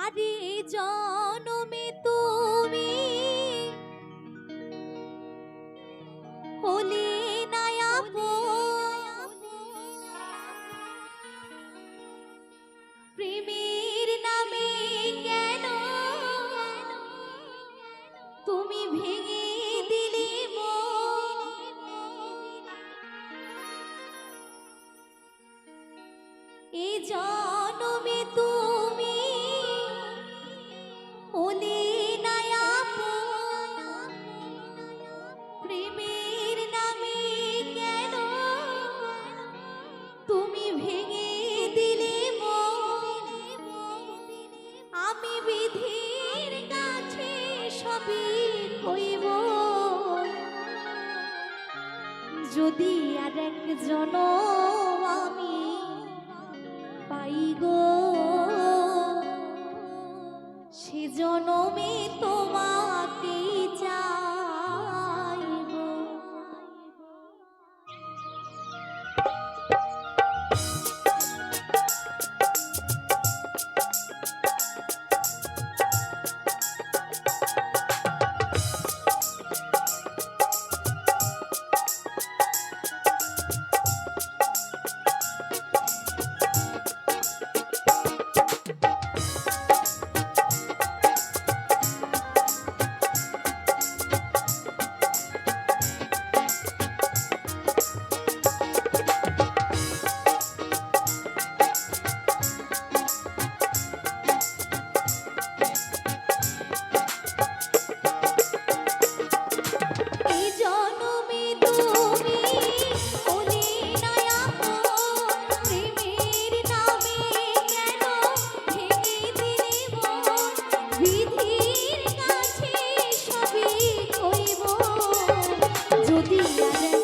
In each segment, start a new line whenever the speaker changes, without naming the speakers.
আরে জনমে তো বিধির কাছে সবই কইব যদি আর একজন আমি পাই গো সে জনমে তোমাকে চাই। Peace. Peace.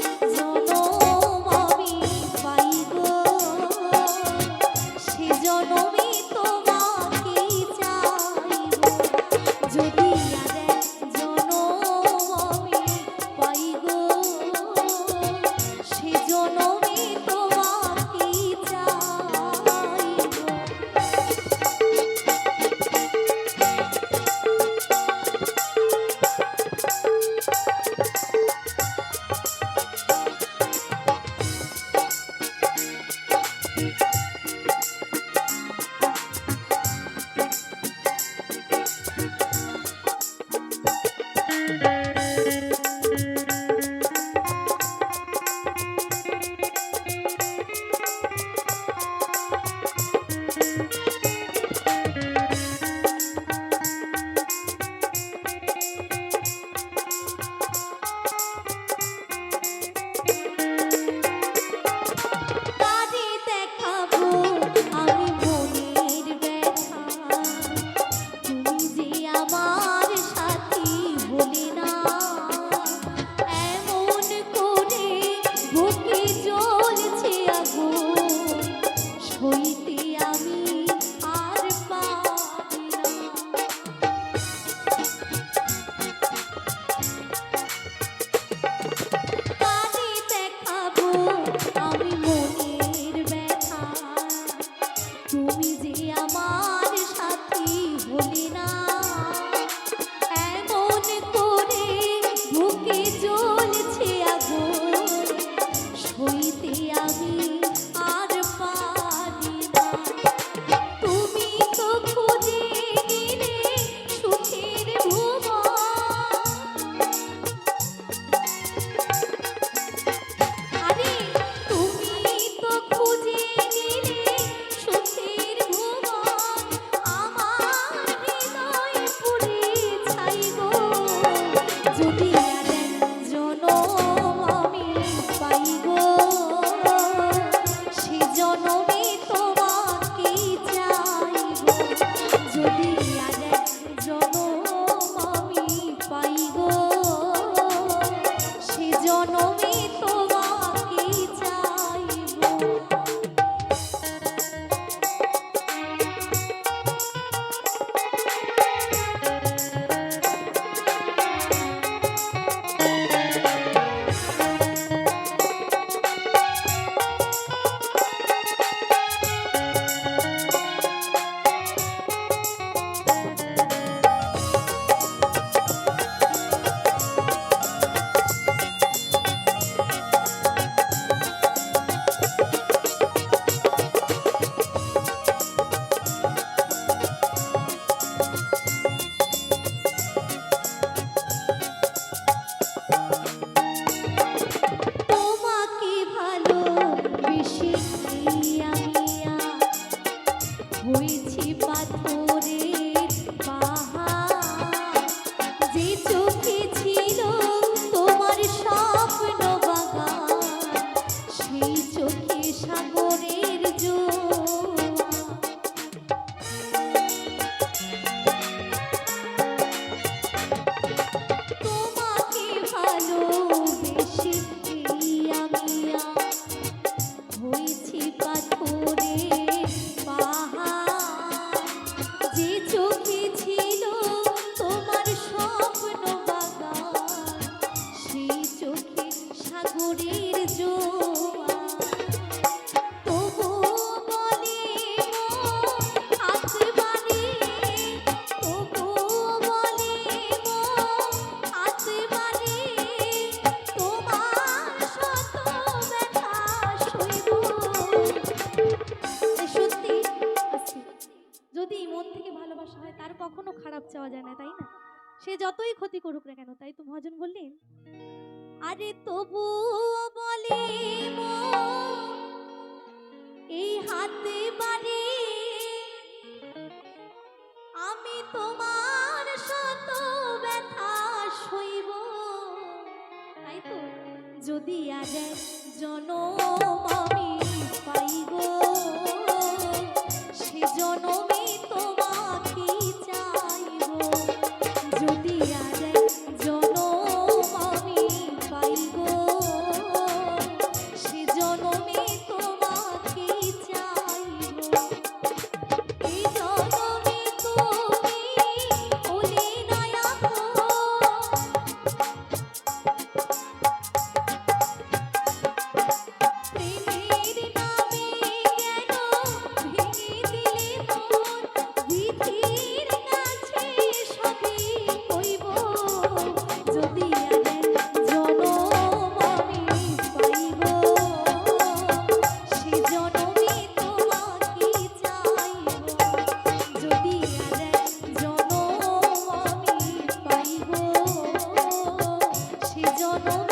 হয়েছি পাথরের পাহাড় চাওয়া যায় না, তাই না? সে যতই ক্ষতি করুক না কেন, তাই তো মহাজন বললেন। আরে তবু বলে এই হাতে বাড়ি আমি তোমার শত ব্যথা সইব। তাই তো? যদি আজ জনম আমি পাইব, সে জনমে মন